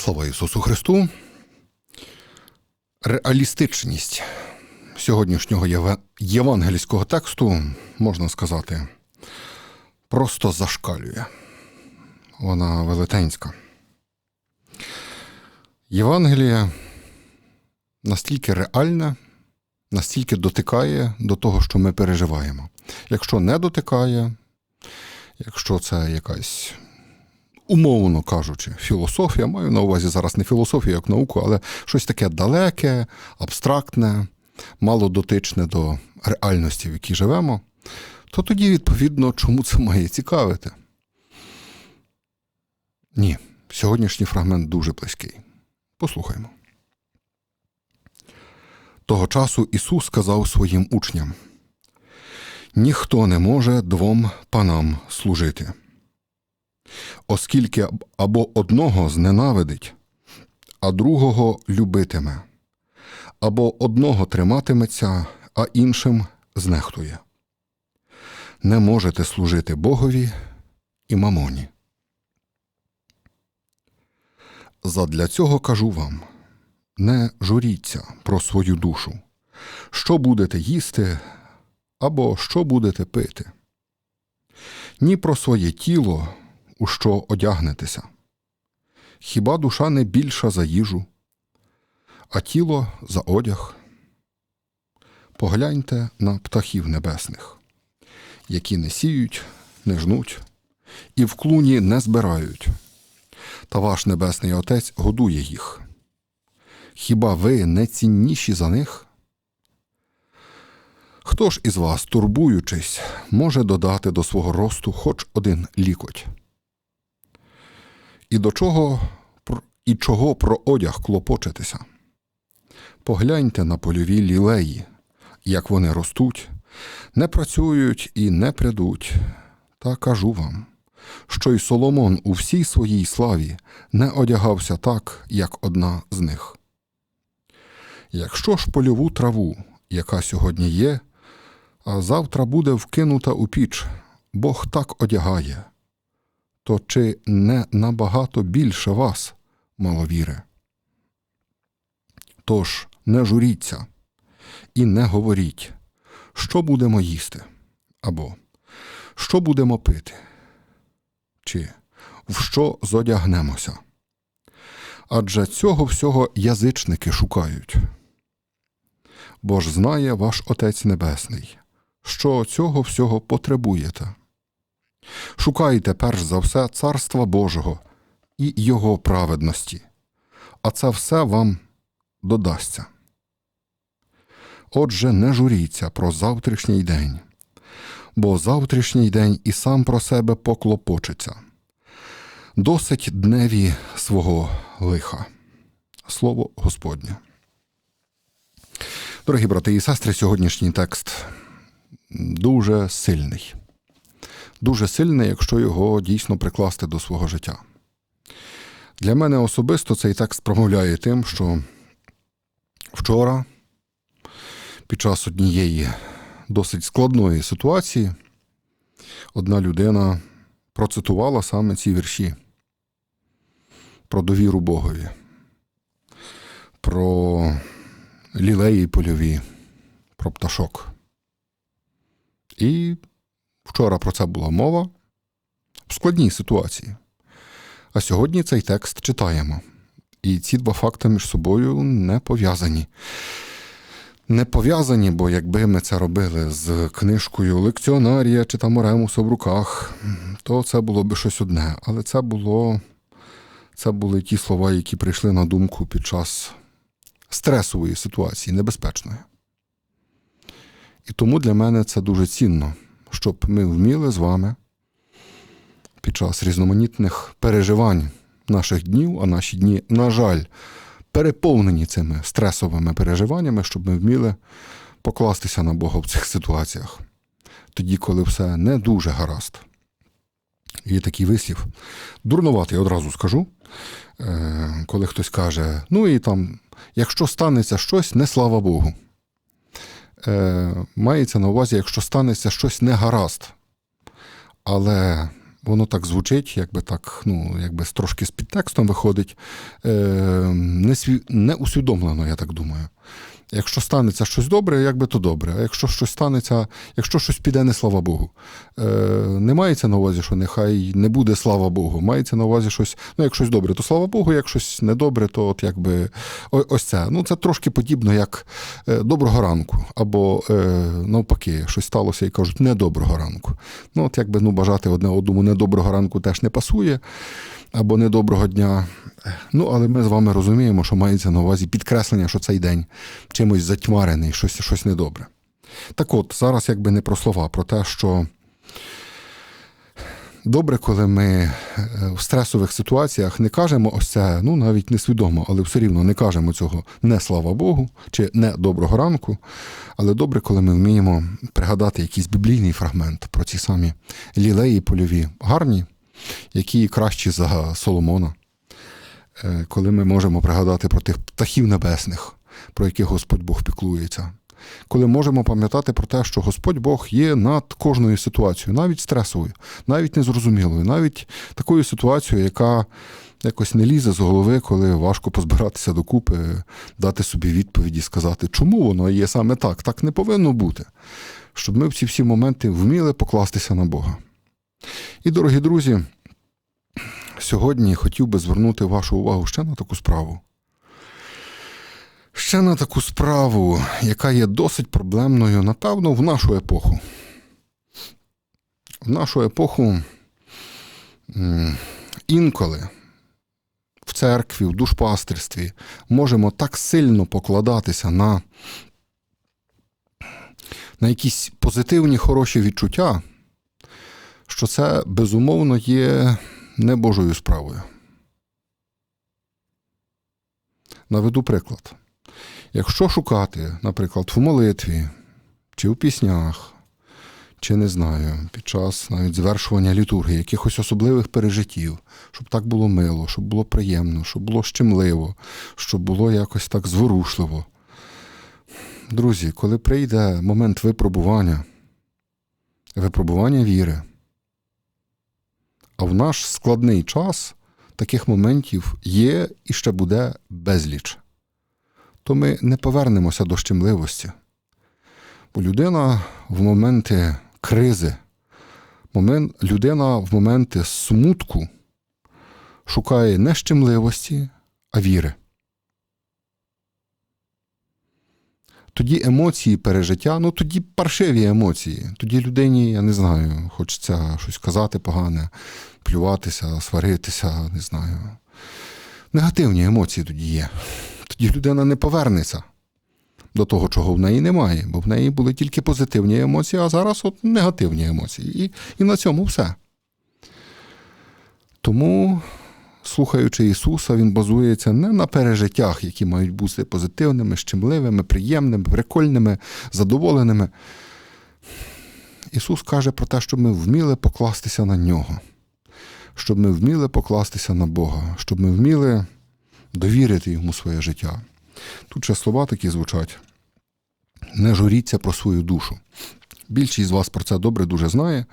Слава Ісусу Христу. Реалістичність сьогоднішнього євангельського тексту, можна сказати, просто зашкалює. Вона велетенська. Євангеліє настільки реальне, настільки дотикає до того, що ми переживаємо. Якщо не дотикає, якщо це якась умовно кажучи, філософія, маю на увазі зараз не філософію як науку, але щось таке далеке, абстрактне, мало дотичне до реальності, в якій живемо, то тоді, відповідно, чому це має цікавити? Ні, сьогоднішній фрагмент дуже близький. Послухаймо. Того часу Ісус сказав своїм учням: ніхто не може двом панам служити оскільки або одного зненавидить, а другого любитиме, або одного триматиметься, а іншим знехтує. Не можете служити Богові і мамоні. Задля цього кажу вам не журіться про свою душу, що будете їсти або що будете пити, ні про своє тіло, у що одягнетеся. Хіба душа не більша за їжу, а тіло за одяг? Погляньте на птахів небесних, які не сіють, не жнуть, і в клуні не збирають, та ваш небесний Отець годує їх. Хіба ви не цінніші за них? Хто ж із вас, турбуючись, може додати до свого росту хоч один лікоть? І до чого і чого про одяг клопочетеся? Погляньте на польові лілеї, як вони ростуть, не працюють і не прядуть. Та кажу вам, що й Соломон у всій своїй славі не одягався так, як одна з них. Якщо ж польову траву, яка сьогодні є, а завтра буде вкинута у піч, Бог так одягає то чи не набагато більше вас, маловіри? Тож не журіться і не говоріть, що будемо їсти, або що будемо пити, чи в що зодягнемося. Адже цього всього язичники шукають. Бо ж знає ваш Отець Небесний, що цього всього потребуєте. Шукайте перш за все Царства Божого і Його праведності, а це все вам додасться. Отже, не журіться про завтрашній день, бо завтрашній день і сам про себе поклопочеться. Досить дневі свого лиха. Слово Господнє. Дорогі брати і сестри, сьогоднішній текст дуже сильний дуже сильне, якщо його дійсно прикласти до свого життя. Для мене особисто цей текст промовляє тим, що вчора, під час однієї досить складної ситуації, одна людина процитувала саме ці вірші про довіру Богові, про лілеї польові, про пташок. І Вчора про це була мова в складній ситуації. А сьогодні цей текст читаємо. І ці два факти між собою не пов'язані. Не пов'язані, бо якби ми це робили з книжкою лекціонарія чи там Оремуса в руках, то це було би щось одне. Але це було, це були ті слова, які прийшли на думку під час стресової ситуації, небезпечної. І тому для мене це дуже цінно щоб ми вміли з вами під час різноманітних переживань наших днів, а наші дні, на жаль, переповнені цими стресовими переживаннями, щоб ми вміли покластися на Бога в цих ситуаціях. Тоді, коли все не дуже гаразд. Є такий вислів. Дурнуватий, одразу скажу. Е, коли хтось каже, ну і там, якщо станеться щось, не слава Богу е, мається на увазі, якщо станеться щось негаразд. Але воно так звучить, якби так, ну, якби трошки з підтекстом виходить, е, не, сві... не усвідомлено, я так думаю. Якщо станеться щось добре, якби то добре. А якщо щось станеться, якщо щось піде, не слава Богу. Е, не мається на увазі, що нехай не буде слава Богу. Мається на увазі щось, ну, як щось добре, то слава Богу, як щось недобре, то от якби ось це. Ну, це трошки подібно, як е, доброго ранку, або е, навпаки, щось сталося і кажуть недоброго ранку. Ну, от якби ну, бажати одне одному недоброго ранку теж не пасує, або недоброго дня. Ну, але ми з вами розуміємо, що мається на увазі підкреслення, що цей день чимось затьмарений, щось, щось недобре. Так от, зараз якби не про слова, про те, що добре, коли ми е, в стресових ситуаціях не кажемо ось це, ну навіть несвідомо, але все рівно не кажемо цього не слава Богу чи не доброго ранку. Але добре, коли ми вміємо пригадати якийсь біблійний фрагмент про ці самі лілеї польові, гарні, які кращі за Соломона. Е, Коли ми можемо пригадати про тих птахів небесних, про яких Господь Бог піклується. Коли можемо пам'ятати про те, що Господь Бог є над кожною ситуацією, навіть стресовою, навіть незрозумілою, навіть такою ситуацією, яка якось не лізе з голови, коли важко позбиратися докупи, дати собі відповіді, сказати, чому воно є саме так, так не повинно бути. Щоб ми в ці всі моменти вміли покластися на Бога. І, дорогі друзі, сьогодні хотів би звернути вашу увагу ще на таку справу. Ще на таку справу, яка є досить проблемною, напевно, в нашу епоху. В нашу епоху інколи в церкві, в душпастерстві можемо так сильно покладатися на, на якісь позитивні хороші відчуття, що це безумовно є не Божою справою. Наведу приклад. Якщо шукати, наприклад, в молитві, чи в піснях, чи не знаю, під час навіть звершування літургії, якихось особливих пережиттів, щоб так було мило, щоб було приємно, щоб було щемливо, щоб було якось так зворушливо. Друзі, коли прийде момент випробування, випробування віри, а в наш складний час таких моментів є і ще буде безліч то ми не повернемося до щемливості. Бо людина в моменти кризи, момент, людина в моменти смутку шукає не щемливості, а віри. Тоді емоції пережиття, ну тоді паршиві емоції. Тоді людині, я не знаю, хочеться щось казати погане, плюватися, сваритися, не знаю. Негативні емоції тоді є тоді людина не повернеться до того, чого в неї немає, бо в неї були тільки позитивні емоції, а зараз от негативні емоції. І, і на цьому все. Тому, слухаючи Ісуса, Він базується не на пережиттях, які мають бути позитивними, щемливими, приємними, прикольними, задоволеними. Ісус каже про те, щоб ми вміли покластися на нього, щоб ми вміли покластися на Бога, щоб ми вміли довірити йому своє життя. Тут ще слова такі звучать: не журіться про свою душу. Більшість з вас про це добре дуже знає,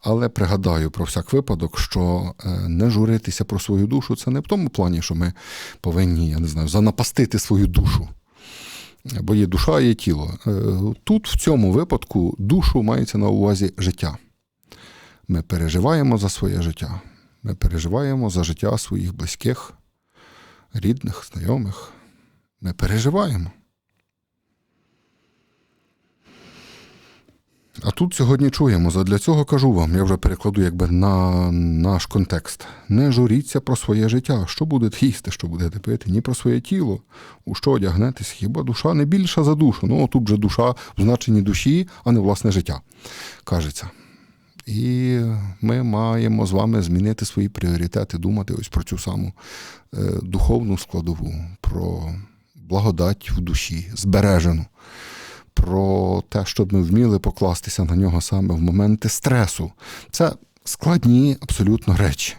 але пригадаю про всяк випадок, що е, не журитися про свою душу це не в тому плані, що ми повинні, я не знаю, занапастити свою душу. Бо є душа, є тіло. Е, Тут, в цьому випадку, душу мається на увазі життя. Ми переживаємо за своє життя. Ми переживаємо за життя своїх близьких, рідних, знайомих. Ми переживаємо. А тут сьогодні чуємо, задля цього кажу вам, я вже перекладу якби на наш контекст. Не журіться про своє життя, що будете їсти, що будете пити, ні про своє тіло, у що одягнетесь, хіба душа не більша за душу. Ну, тут же душа в значенні душі, а не власне життя, кажеться. І ми маємо з вами змінити свої пріоритети, думати ось про цю саму е, духовну складову, про благодать в душі, збережену, про те, щоб ми вміли покластися на нього саме в моменти стресу. Це складні абсолютно речі.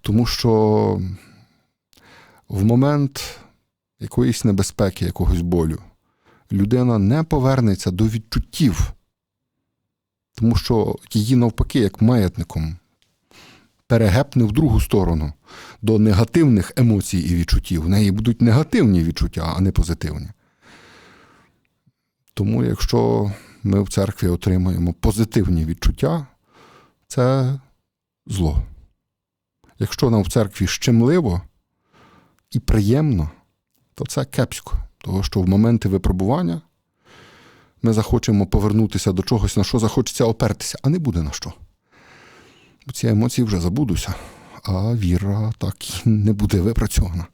Тому що в момент якоїсь небезпеки, якогось болю, людина не повернеться до відчуттів тому що її навпаки, як маятником, перегепне в другу сторону до негативних емоцій і відчуттів. В неї будуть негативні відчуття, а не позитивні. Тому, якщо ми в церкві отримуємо позитивні відчуття, це зло. Якщо нам в церкві щемливо і приємно, то це кепсько. Тому що в моменти випробування ми захочемо повернутися до чогось, на що захочеться опертися, а не буде на що. Бо ці емоції вже забудуться, а віра так і не буде випрацьована.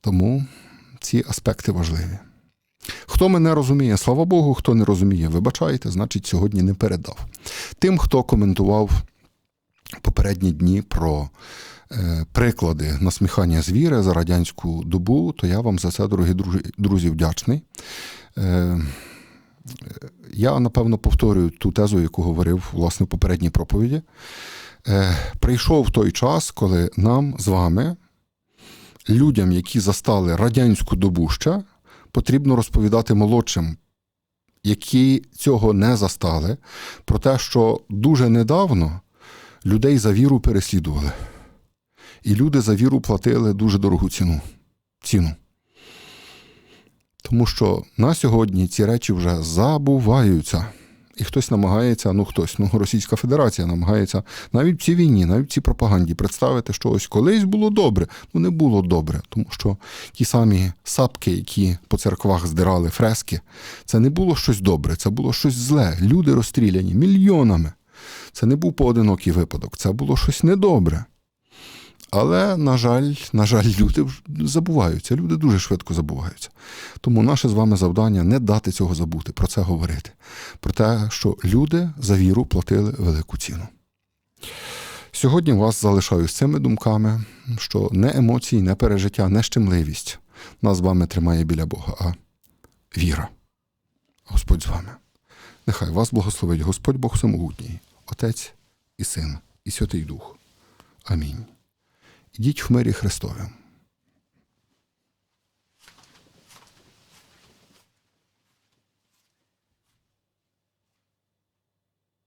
Тому ці аспекти важливі. Хто мене розуміє, слава Богу, хто не розуміє, вибачайте, значить, сьогодні не передав. Тим, хто коментував попередні дні про е, приклади насміхання звіри за радянську добу, то я вам за це, дорогі друзі, друзі вдячний. Е, я, напевно, повторюю ту тезу, яку говорив власне в попередній проповіді. Е, прийшов той час, коли нам з вами, людям, які застали радянську добу ще, потрібно розповідати молодшим, які цього не застали, про те, що дуже недавно людей за віру переслідували. І люди за віру платили дуже дорогу ціну. ціну. Тому що на сьогодні ці речі вже забуваються. І хтось намагається, ну хтось, ну Російська Федерація намагається навіть в цій війні, навіть в цій пропаганді представити, що ось колись було добре. Ну не було добре, тому що ті самі сапки, які по церквах здирали фрески, це не було щось добре, це було щось зле. Люди розстріляні мільйонами. Це не був поодинокий випадок, це було щось недобре. Але, на жаль, на жаль, люди забуваються. Люди дуже швидко забуваються. Тому наше з вами завдання не дати цього забути, про це говорити. Про те, що люди за віру платили велику ціну. Сьогодні вас залишаю з цими думками, що не емоції, не пережиття, не щемливість нас з вами тримає біля Бога, а віра. Господь з вами. Нехай вас благословить Господь Бог Всемогутній, Отець і Син, і Святий Дух. Амінь. Ідіть в мирі Христові.